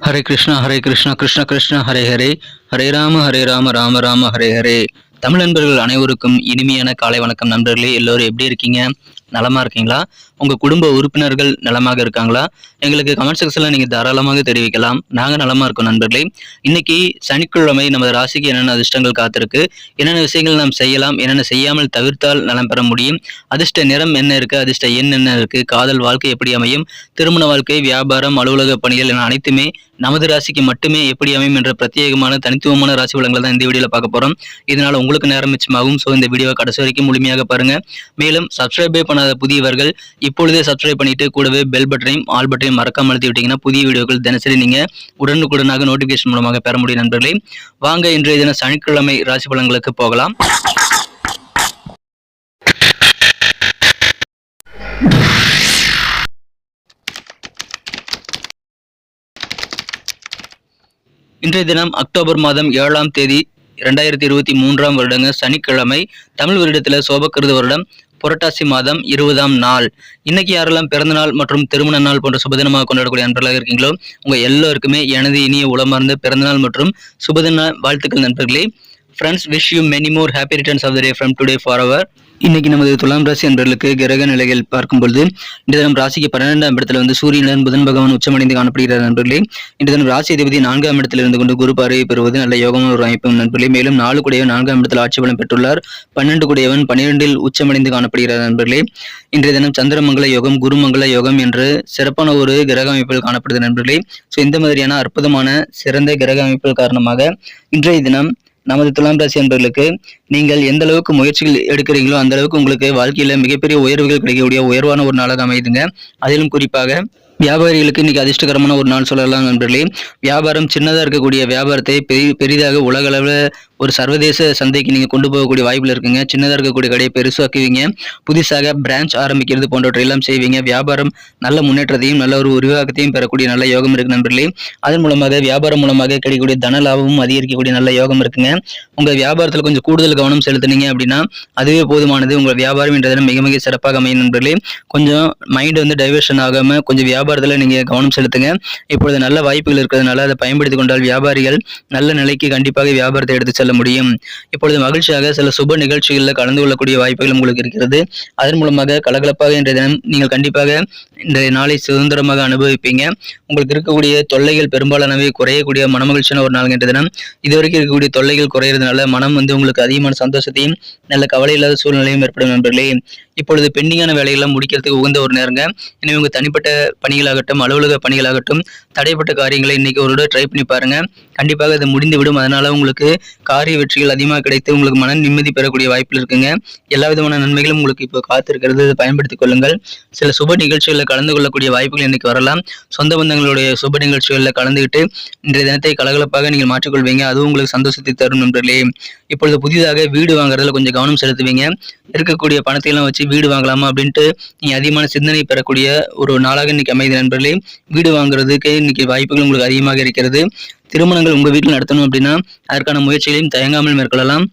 ஹரே கிருஷ்ணா ஹரே கிருஷ்ணா கிருஷ்ண கிருஷ்ண ஹரே ஹரே. ஹரே ராம ஹரே ராம ராம ராம ஹரே ஹரே. தமிழ் நண்பர்கள் அனைவருக்கும் இனிமையான காலை வணக்கம் நண்பர்களே. எல்லோரும் எப்படி இருக்கீங்க? நலமா இருக்கீங்களா? உங்க குடும்ப உறுப்பினர்கள் நலமாக இருக்காங்களா? எங்களுக்கு கமெண்ட் செக்ஷனில் நீங்க தாராளமாக தெரிவிக்கலாம். நாங்க நலமா இருக்கோம் நண்பர்களே. இன்னைக்கு சனிக்கிழமை நமது ராசிக்கு என்னென்ன அதிர்ஷ்டங்கள் காத்திருக்கு? என்னென்ன விஷயங்கள் நாம் செய்யலாம்? என்னென்ன செய்யாமல் தவிர்த்தால் நலம் பெற முடியும்? அதிர்ஷ்ட நிறம் என்ன இருக்கு? அதிர்ஷ்ட எண் என்ன இருக்கு? காதல் வாழ்க்கை எப்படி அமையும்? திருமண வாழ்க்கை வியாபாரம் அலுவலக பணிகள் என அனைத்துமே நமது ராசிக்கு மட்டுமே எப்படி அமையும் என்ற பிரத்யேகமான தனித்துவமான ராசி வளங்களை தான் இந்த வீடியோவில் பார்க்க போறோம். இதனால உங்களுக்கு நேரம் மிச்சமாகும். ஸோ இந்த வீடியோவை கடைசி வரைக்கும் முழுமையாக பாருங்க. மேலும் சப்ஸ்கிரைபே பண்ணாத புதியவர்கள் இப்பொழுதே சப்ஸ்கிரைப் பண்ணிட்டு கூடவே பெல் பட்டனையும் ஆல் பட்டனையும் மறக்காம அழுத்தி விட்டீங்கன்னா புதிய வீடியோக்கள் தினசரி நீங்க உடனுக்குடனாக நோட்டிபிகேஷன் மூலமாக பெற முடியும் நண்பர்களே. வாங்க இன்றைய தின சனிக்கிழமை ராசி பலன்களுக்கு போகலாம். இன்றைய தினம் அக்டோபர் மாதம் ஏழாம் தேதி இரண்டாயிரத்தி இருபத்தி மூன்றாம் வருடங்க சனிக்கிழமை. தமிழ் வருடத்தில் சோபக்கிருது வருடம். புரட்டாசி மாதம் இருபதாம் நாள். இன்னைக்கு யாரெல்லாம் பிறந்த நாள் மற்றும் திருமண நாள் போன்ற சுபதினமாக கொண்டாடக்கூடிய நண்பர்களாக இருக்கீங்களோ உங்க எல்லோருக்குமே எனது இனிய உளமார்ந்த பிறந்தநாள் மற்றும் சுபதின வாழ்த்துக்கள் நண்பர்களே. Friends wish you many more happy returns of the day from today for our இன்னைக்கு நமது துலாம் ராசி அன்பர்களுக்கு கிரக நிலைகள் பார்க்கும் பொழுது இன்று தினம் ராசிக்கு பன்னிரெண்டாம் இடத்துல வந்து சூரியனுடன் புதன் பகவான் உச்சமடைந்து காணப்படுகிறார் நண்பர்களே. இன்று தினம் ராசி அதிபதி நான்காம் இடத்தில் இருந்து கொண்டு குரு பார்வையை பெறுவது நல்ல யோகமான ஒரு அமைப்பு நண்பர்களே. மேலும் நாலு கூடியவன் நான்காம் இடத்தில் ஆட்சி பலம் பெற்றுள்ளார். பன்னெண்டு குடையவன் பன்னிரெண்டில் உச்சமடைந்து காணப்படுகிறார் நண்பர்களே. இன்றைய தினம் சந்திரமங்கல யோகம் குருமங்கல யோகம் என்று சிறப்பான ஒரு கிரக அமைப்பில் காணப்படுது நண்பர்களே. ஸோ இந்த மாதிரியான அற்புதமான சிறந்த கிரக அமைப்புகள் காரணமாக இன்றைய தினம் நமது துலாம் ராசி என்பவர்களுக்கு நீங்கள் எந்த அளவுக்கு முயற்சிகள் எடுக்கிறீங்களோ அந்த அளவுக்கு உங்களுக்கு வாழ்க்கையில மிகப்பெரிய உயர்வுகள் கிடைக்கக்கூடிய உயர்வான ஒரு நாளாக அமைதுங்க அதிலும் குறிப்பாக வியாபாரிகளுக்கு இன்னைக்கு அதிர்ஷ்டகரமான ஒரு நாள் சொல்லலாம் நண்பர்களே. வியாபாரம் சின்னதாக இருக்கக்கூடிய வியாபாரத்தை பெரி பெரிதாக உலக அளவில் ஒரு சர்வதேச சந்தைக்கு நீங்கள் கொண்டு போகக்கூடிய வாய்ப்பில் இருக்குங்க. சின்னதாக இருக்கக்கூடிய கடையை பெருசாக்குவீங்க புதுசாக பிரான்ச் ஆரம்பிக்கிறது போன்றவற்றை எல்லாம் செய்வீங்க. வியாபாரம் நல்ல முன்னேற்றத்தையும் நல்ல ஒரு உருவாக்கத்தையும் பெறக்கூடிய நல்ல யோகம் இருக்கு நண்பர்களே. அதன் மூலமாக வியாபாரம் மூலமாக கிடைக்கக்கூடிய தன லாபமும் அதிகரிக்கக்கூடிய நல்ல யோகம் இருக்குங்க. உங்கள் வியாபாரத்தில் கொஞ்சம் கூடுதல் கவனம் செலுத்துனீங்க அப்படின்னா அதுவே போதுமானது. உங்கள் வியாபாரம் என்ற தினம் மிக மிக சிறப்பாக அமையும் நண்பர்களே. கொஞ்சம் மைண்ட் வந்து டைவர்ஷன் ஆகாமல் கொஞ்சம் வியாபாரத்தில் நீங்கள் கவனம் செலுத்துங்க. இப்பொழுது நல்ல வாய்ப்புகள் இருக்கிறதுனால அதை பயன்படுத்தி கொண்டால் வியாபாரிகள் நல்ல நிலைக்கு கண்டிப்பாக வியாபாரத்தை எடுத்து செல்ல முடியும். இப்பொழுது மகிழ்ச்சியாக சில சுப நிகழ்ச்சிகளில் கலந்து கொள்ளக்கூடிய வாய்ப்புகள் உங்களுக்கு இருக்கிறது. அதன் மூலமாக கலகலப்பாக இன்றைய தினம் நீங்கள் கண்டிப்பாக இன்றைய நாளை சுதந்திரமாக அனுபவிப்பீங்க. உங்களுக்கு இருக்கக்கூடிய தொல்லைகள் பெரும்பாலானவை குறையக்கூடிய மனமகிழ்ச்சியான ஒரு நாள் என்ற தினம். இதுவரைக்கும் இருக்கக்கூடிய தொல்லைகள் குறையிறதுனால மனம் வந்து உங்களுக்கு அதிகமான சந்தோஷத்தையும் நல்ல கவலை இல்லாத சூழ்நிலையும் ஏற்படும் நண்பர்களே. இப்பொழுது பெண்டிங்கான வேலைகள்லாம் முடிக்கிறதுக்கு உகந்த ஒரு நேரங்க. எனவே உங்கள் தனிப்பட்ட பணிகளாகட்டும் அலுவலக பணிகளாகட்டும் தடைப்பட்ட காரியங்களை இன்றைக்கி ஒரு ட்ரை பண்ணி பாருங்கள் கண்டிப்பாக அது முடிந்து விடும். அதனால் உங்களுக்கு காரிய வெற்றிகள் அதிகமாக கிடைத்து உங்களுக்கு மன நிம்மதி பெறக்கூடிய வாய்ப்பில் இருக்குங்க. எல்லா விதமான நன்மைகளும் உங்களுக்கு இப்போ காத்திருக்கிறது. அதை பயன்படுத்திக் கொள்ளுங்கள். சில சுப நிகழ்ச்சிகளில் கலந்து கொள்ளக்கூடிய வாய்ப்புகள் இன்றைக்கி வரலாம். சொந்த பந்தங்களுடைய சுப நிகழ்ச்சிகளில் கலந்துக்கிட்டு இன்றைய தினத்தை கலகலப்பாக நீங்கள் மாற்றிக்கொள்வீங்க. அதுவும் உங்களுக்கு சந்தோஷத்தை தரும் நண்பர்களே. இப்பொழுது புதிதாக வீடு வாங்குறதுல கொஞ்சம் கவனம் செலுத்துவீங்க. இருக்கக்கூடிய பணத்தை எல்லாம் வச்சு வீடு வாங்கலாமா அப்படின்ட்டு நீ அதிகமான சிந்தனை பெறக்கூடிய ஒரு நாளாக இன்னைக்கு அமைதி நண்பர்களே. வீடு வாங்குறதுக்கு இன்னைக்கு வாய்ப்புகள் உங்களுக்கு அதிகமாக இருக்கிறது. திருமணங்கள் உங்க வீட்டில் நடத்தணும் அப்படின்னா அதற்கான முயற்சிகளையும் தயங்காமல் மேற்கொள்ளலாம்.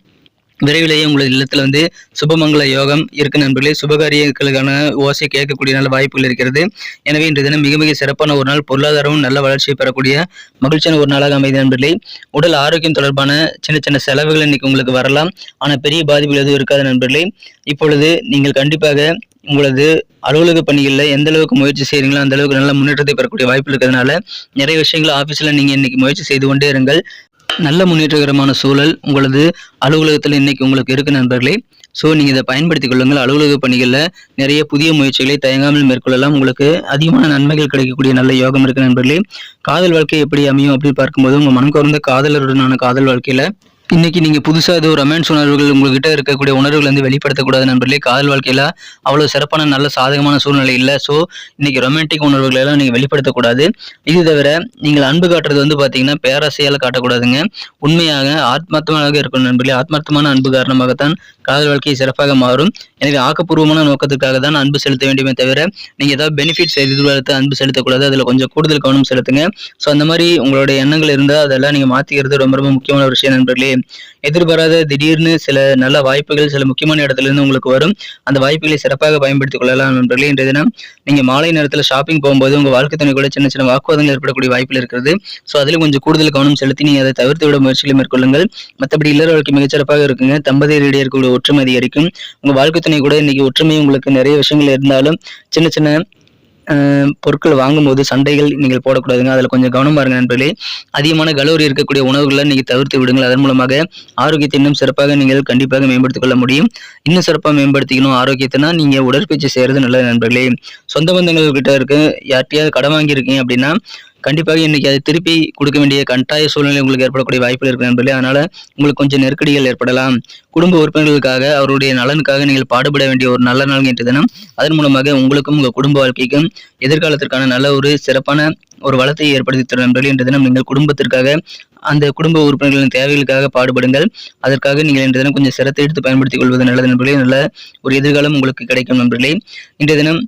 விரைவிலேயே உங்களது இல்லத்தில் வந்து சுபமங்கல யோகம் இருக்கு நண்பர்களே. சுபகாரியங்களுக்கான ஓசை கேட்கக்கூடிய நல்ல வாய்ப்புகள் இருக்கிறது. எனவே இன்று தினம் மிக மிக சிறப்பான ஒரு நாள் பொருளாதாரமும் நல்ல வளர்ச்சியை பெறக்கூடிய மகிழ்ச்சியான ஒரு நாளாக அமைதி நண்பர்களே. உடல் ஆரோக்கியம் தொடர்பான சின்ன சின்ன செலவுகள் இன்னைக்கு உங்களுக்கு வரலாம். ஆனால் பெரிய பாதிப்புகள் எதுவும் இருக்காது நண்பர்களே. இப்பொழுது நீங்கள் கண்டிப்பாக உங்களது அலுவலக பணிகளில் எந்த அளவுக்கு முயற்சி செய்கிறீங்களோ அந்த அளவுக்கு நல்ல முன்னேற்றத்தை பெறக்கூடிய வாய்ப்பு இருக்கிறதுனால நிறைய விஷயங்கள் ஆஃபீஸில் நீங்கள் இன்னைக்கு முயற்சி செய்து கொண்டே இருங்கள். நல்ல முன்னேற்றகரமான சூழல் உங்களது அலுவலகத்தில் இன்னைக்கு உங்களுக்கு இருக்கு நண்பர்களே. ஸோ நீங்கள் இதை பயன்படுத்திக் கொள்ளுங்கள். அலுவலக பணிகளில் நிறைய புதிய முயற்சிகளை தயங்காமல் மேற்கொள்ளலாம். உங்களுக்கு அதிகமான நன்மைகள் கிடைக்கக்கூடிய நல்ல யோகம் இருக்கு நண்பர்களே. காதல் வாழ்க்கை எப்படி அமையும் அப்படின்னு பார்க்கும்போது உங்கள் மனம் கவர்ந்த காதலருடனான காதல் வாழ்க்கையில் இன்னைக்கு நீங்க புதுசா ஏதோ ரொமான்ஸ் உணர்வுகள் உங்ககிட்ட இருக்கக்கூடிய உணர்வுகள் வந்து வெளிப்படுத்தக்கூடாது நண்பர்களே. காதல் வாழ்க்கையில அவ்வளவு சிறப்பான நல்ல சாதகமான சூழ்நிலை இல்லை. ஸோ இன்னைக்கு ரொமான்டிக் உணர்வுகளை எல்லாம் நீங்க வெளிப்படுத்தக்கூடாது. இது தவிர நீங்கள் அன்பு காட்டுறது வந்து பாத்தீங்கன்னா பேராசையால காட்டக்கூடாதுங்க. உண்மையாக ஆத்மார்த்தமாக இருக்கணும் நண்பர்களே. ஆத்மார்த்தமான அன்பு காரணமாகத்தான் காதல் வாழ்க்கை சிறப்பாக மாறும். எனவே ஆக்கப்பூர்வமான நோக்கத்துக்காக தான் அன்பு செலுத்த வேண்டுமே தவிர நீங்க ஏதாவது பெனிஃபிட்ஸ் எதிர்பார்த்து அன்பு செலுத்தக்கூடாது. அதுல கொஞ்சம் கூடுதல் கவனம் செலுத்துங்க. ஸோ அந்த மாதிரி உங்களுடைய எண்ணங்கள் இருந்தால் அதெல்லாம் நீங்க மாத்திக்கிறது ரொம்ப ரொம்ப முக்கியமான ஒரு விஷயம் நண்பர்களே. எதிர்பாராத திடீர்னு சில நல்ல வாய்ப்புகள் சில முக்கியமான இடத்துல இருந்து உங்களுக்கு வரும். அந்த வாய்ப்புகளை சிறப்பாக பயன்படுத்திக் கொள்ளலாம் நண்பர்களே. இன்றைய தினம் நீங்க மாலை நேரத்தில் ஷாப்பிங் போகும்போது உங்க வாழ்க்கை துணை கூட சின்ன சின்ன வாக்குவாதங்கள் ஏற்படக்கூடிய வாய்ப்புகள் இருக்கிறது. ஸோ அதில் கொஞ்சம் கூடுதல் கவனம் செலுத்தி நீங்க அதை தவிர்த்து விட முயற்சிகளை மேற்கொள்ளுங்கள். மற்றபடி இல்லற வாழ்க்கை மிகச்சிறப்பாக இருக்குங்க. தம்பதியரிடையே இருக்கக்கூடிய ஒற்றுமை அதிகரிக்கும். உங்க வாழ்க்கை துணை கூட இன்னைக்கு ஒற்றுமை உங்களுக்கு நிறைய விஷயங்கள் இருந்தாலும் சின்ன சின்ன பொருட்கள் வாங்கும்போது சண்டைகள் நீங்கள் போடக்கூடாதுங்க. அதில் கொஞ்சம் கவனம் பாருங்க நண்பர்களே. அதிகமான கலோரி இருக்கக்கூடிய உணவுகளை நீங்கள் தவிர்த்து விடுங்கள். அதன் மூலமாக ஆரோக்கியத்தை இன்னும் சிறப்பாக நீங்கள் கண்டிப்பாக மேம்படுத்திக் கொள்ள முடியும். இன்னும் சிறப்பாக மேம்படுத்திக்கணும் ஆரோக்கியத்தைனா நீங்கள் உடற்பயிற்சி செய்கிறது நல்லது நண்பர்களே. சொந்த பந்தங்கள் கிட்ட இருக்கு. யார்கிட்டயாவது கடன் வாங்கியிருக்கீங்க அப்படின்னா கண்டிப்பாக இன்னைக்கு அதை திருப்பி கொடுக்க வேண்டிய கட்டாய சூழ்நிலை உங்களுக்கு ஏற்படக்கூடிய வாய்ப்புகள் இருக்கு நண்பர்களே. அதனால உங்களுக்கு கொஞ்சம் நெருக்கடிகள் ஏற்படலாம். குடும்ப உறுப்பினர்களுக்காக அவருடைய நலனுக்காக நீங்கள் பாடுபட வேண்டிய ஒரு நல்ல நாள் என்று தினம். அதன் மூலமாக உங்களுக்கும் உங்கள் குடும்ப வாழ்க்கைக்கும் எதிர்காலத்திற்கான நல்ல ஒரு சிறப்பான ஒரு வளத்தை ஏற்படுத்தி தரும் நண்பர்களே. இன்றைய தினம் நீங்கள் குடும்பத்திற்காக அந்த குடும்ப உறுப்பினர்களின் தேவைகளுக்காக பாடுபடுங்கள். அதற்காக நீங்கள் இன்றைய தினம் கொஞ்சம் சிரத்தை எடுத்து பயன்படுத்திக் கொள்வது நல்லது நண்பர்களே. நல்ல ஒரு எதிர்காலம் உங்களுக்கு கிடைக்கும் நண்பர்களே. இன்றைய தினம்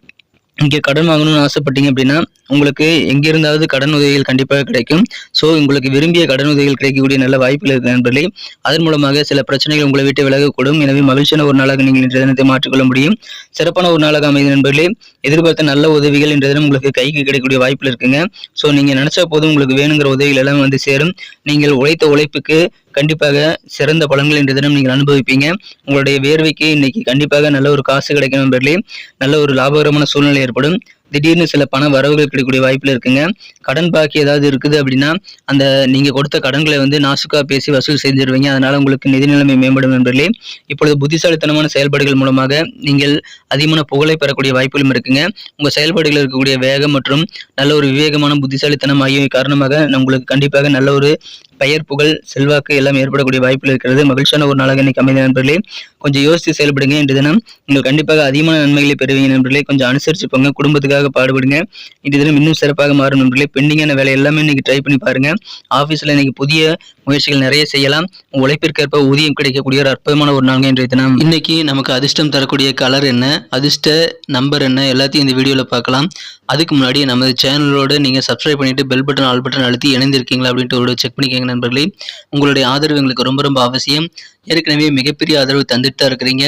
இங்கே கடன் வாங்கணும்னு ஆசைப்பட்டீங்க அப்படின்னா உங்களுக்கு எங்கிருந்தாவது கடன் உதவிகள் கண்டிப்பாக கிடைக்கும். ஸோ உங்களுக்கு விரும்பிய கடன் உதவிகள் கிடைக்கக்கூடிய நல்ல வாய்ப்புகள் இருக்கு நண்பர்களே. அதன் மூலமாக சில பிரச்சனைகள் உங்களை விட்டு விலகக்கூடும். எனவே மகிழ்ச்சியான ஒரு நாளாக நீங்கள் இன்றைய தினத்தை மாற்றிக்கொள்ள முடியும். சிறப்பான ஒரு நாளாக அமைதி நண்பர்களே. எதிர்பார்த்த நல்ல உதவிகள் இன்றைய தினம் உங்களுக்கு கைக்கு கிடைக்கக்கூடிய வாய்ப்புகள் இருக்குங்க. ஸோ நீங்கள் நினச்ச போதும் உங்களுக்கு வேணுங்கிற உதவிகள் எல்லாம் வந்து சேரும். நீங்கள் உழைத்த உழைப்புக்கு கண்டிப்பாக சிறந்த பலன்கள் இன்றைய தினம் நீங்கள் அனுபவிப்பீங்க. உங்களுடைய வேர்வைக்கு இன்னைக்கு கண்டிப்பாக நல்ல ஒரு காசு கிடைக்கும் நண்பர்களே. நல்ல ஒரு லாபகரமான சூழ்நிலை ஏற்படும். திடீர்னு சில பண வரவுகள் கிடைக்கக்கூடிய வாய்ப்பில் இருக்குங்க. கடன் பாக்கி ஏதாவது இருக்குது அப்படின்னா அந்த நீங்க கொடுத்த கடன்களை வந்து நாசுக்கா பேசி வசூல் செஞ்சிருவீங்க. அதனால உங்களுக்கு நிதி நிலைமை மேம்படும் நண்பர்களே. இப்பொழுது புத்திசாலித்தனமான செயல்பாடுகள் மூலமாக நீங்கள் அதிகமான புகழை பெறக்கூடிய வாய்ப்புகளும் இருக்குங்க. உங்க செயல்பாடுகள் இருக்கக்கூடிய வேகம் மற்றும் நல்ல ஒரு விவேகமான புத்திசாலித்தனம் ஆகியவை காரணமாக உங்களுக்கு கண்டிப்பாக நல்ல ஒரு பெயர் புகழ் செல்வாக்கு எல்லாம் ஏற்படக்கூடிய வாய்ப்புகள் இருக்கிறது. மகிழ்ச்சியான ஒரு நாளாக இன்னைக்கு அமைந்த நண்பர்களே. கொஞ்சம் யோசித்து செயல்படுங்க இன்று தினம். நீங்கள் கண்டிப்பாக அதிகமான நன்மைகளை பெறுவீங்க நண்பர்களே. கொஞ்சம் அனுசரிச்சு போங்க குடும்பத்துக்காக பாடுபடுங்க. இன்று தினம் இன்னும் சிறப்பாக மாறும் நண்பர்களே. பெண்டிங்கான வேலை எல்லாமே இன்னைக்கு ட்ரை பண்ணி பாருங்க. ஆஃபீஸில் இன்னைக்கு புதிய முயற்சிகள் நிறைய செய்யலாம். உழைப்பிற்கேற்ப ஊதியம் கிடைக்கக்கூடிய ஒரு அற்புதமான ஒரு நாள் இன்றைய தினம். இன்னைக்கு நமக்கு அதிர்ஷ்டம் தரக்கூடிய கலர் என்ன அதிர்ஷ்ட நம்பர் என்ன எல்லாத்தையும் இந்த வீடியோவில் பார்க்கலாம். அதுக்கு முன்னாடி நமது சேனலோட நீங்கள் சப்ஸ்கிரைப் பண்ணிட்டு பெல் பட்டன் ஆல் பட்டன் அழுத்தி இணைந்திருக்கீங்களா அப்படின்ட்டு ஒரு செக் பண்ணிக்கோங்க நண்பர்களே. உங்களுடைய ஆதரவு எங்களுக்கு ரொம்ப ரொம்ப அவசியம். ஏற்கனவே மிகப்பெரிய ஆதரவு தந்துட்டு தான் இருக்கிறீங்க.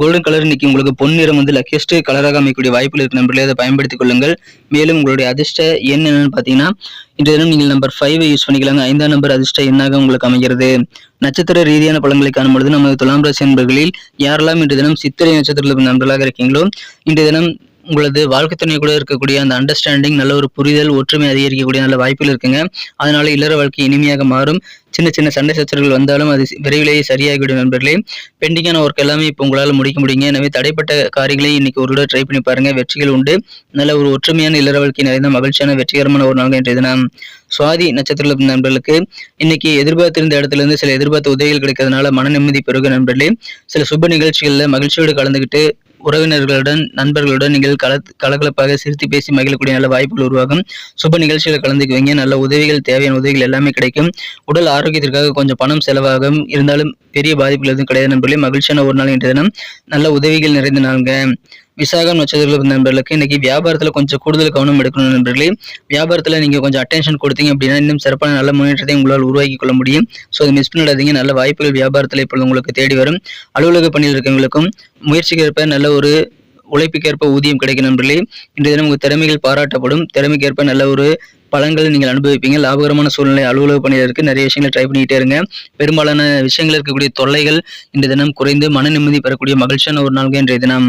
கோல்டன் கலர் இன்னைக்கு உங்களுக்கு பொன் நிறம் வந்து லக்கியஸ்ட் கலராக அமைக்கக்கூடிய வாய்ப்புகள் இருக்கு நண்பர்களே அதை பயன்படுத்திக் கொள்ளுங்கள். மேலும் உங்களுடைய அதிர்ஷ்ட எண் என்னன்னு பார்த்தீங்கன்னா இன்றைய தினம் நீங்கள் நம்பர் ஃபைவை யூஸ் பண்ணிக்கலாங்க. ஐந்தாம் நம்பர் அதிர்ஷ்ட எண்ணாக உங்களுக்கு அமைகிறது. நட்சத்திர ரீதியான பலன்களை காணும்பொழுது நமது துலாம் ராசி என்பர்களில் யாரெல்லாம் இன்றைய தினம் சித்திரை நட்சத்திரத்தில் நண்பர்களாக இருக்கீங்களோ இன்றைய தினம் உங்களது வாழ்க்கை துணை கூட இருக்கக்கூடிய அந்த அண்டர்ஸ்டாண்டிங் நல்ல ஒரு புரிதல் ஒற்றுமை அதிகரிக்கக்கூடிய நல்ல வாய்ப்புகள் இருக்குங்க. அதனால இல்லற வாழ்க்கை இனிமையாக மாறும். சின்ன சின்ன சண்டை சச்சரவுகள் வந்தாலும் அது விரைவிலேயே சரியாகிவிடும் நண்பர்களே. பெண்டிங்கான ஒர்க் எல்லாமே இப்போ உங்களால் முடிக்க முடியுங்க. எனவே தடைப்பட்ட காரியங்களை இன்னைக்கு ஒரு தடவை ட்ரை பண்ணி பாருங்க. வெற்றிகள் உண்டு. நல்ல ஒரு ஒற்றுமையான இல்லற வாழ்க்கை நிறைந்த மகிழ்ச்சியான வெற்றிகரமான ஒரு நாள் இன்றைய தினம். சுவாதி நட்சத்திர நண்பர்களுக்கு இன்னைக்கு எதிர்பார்த்திருந்த இடத்துல இருந்து சில எதிர்பார்த்த உதவிகள் கிடைக்கிறதுனால மன நிம்மதி பெருக நண்பர்களே. சில சுப நிகழ்ச்சிகளில் மகிழ்ச்சியோடு கலந்துக்கிட்டு உறவினர்களுடன் நண்பர்களுடன் நீங்கள் கல கலகலப்பாக சிரித்து பேசி மகிழக்கூடிய நல்ல வாய்ப்புகள் உருவாகும். சுப நிகழ்ச்சிகளை கலந்துக்குவீங்க. நல்ல உதவிகள் தேவையான உதவிகள் எல்லாமே கிடைக்கும். உடல் ஆரோக்கியத்திற்காக கொஞ்சம் பணம் செலவாகும். இருந்தாலும் பெரிய பாதிப்புகள் எதுவும் கிடையாது நண்பர்களே. மகிழ்ச்சியான ஒரு நாள் இன்றைய தினம். நல்ல உதவிகள் நிறைந்த நாளுங்க. விசாகம் நட்சத்திர நண்பர்களுக்கு இன்னைக்கு வியாபாரத்தில் கொஞ்சம் கூடுதல் கவனம் எடுக்கணும் நண்பர்களே. வியாபாரத்தில் நீங்கள் கொஞ்சம் அட்டென்ஷன் கொடுத்தீங்க அப்படின்னா இன்னும் சிறப்பான நல்ல முன்னேற்றத்தை உங்களால் உருவாக்கி கொள்ள முடியும். ஸோ அதை மிஸ் பண்ணிடாதீங்க நல்ல வாய்ப்புகள் வியாபாரத்தில் இப்பொழுது உங்களுக்கு தேடி வரும். அலுவலக பணியில் இருக்கவங்களுக்கும் முயற்சிக்கேற்ப நல்ல ஒரு உழைப்புக்கேற்ப ஊதியம் கிடைக்கும் நண்பர்களே. இன்றைய தினம் உங்கள் திறமைகள் பாராட்டப்படும். திறமைக்கேற்ப நல்ல ஒரு பலன்களை நீங்கள் அனுபவிப்பீங்க. லாபகரமான சூழ்நிலை அலுவலக பணியில் இருக்குது நிறைய விஷயங்களை ட்ரை பண்ணிக்கிட்டே இருங்க. பெரும்பாலான விஷயங்கள் இருக்கக்கூடிய தொல்லைகள் இன்றைய தினம் குறைந்து மன நிம்மதி பெறக்கூடிய மகிழ்ச்சியான ஒரு நாள்கள் இன்றைய தினம்.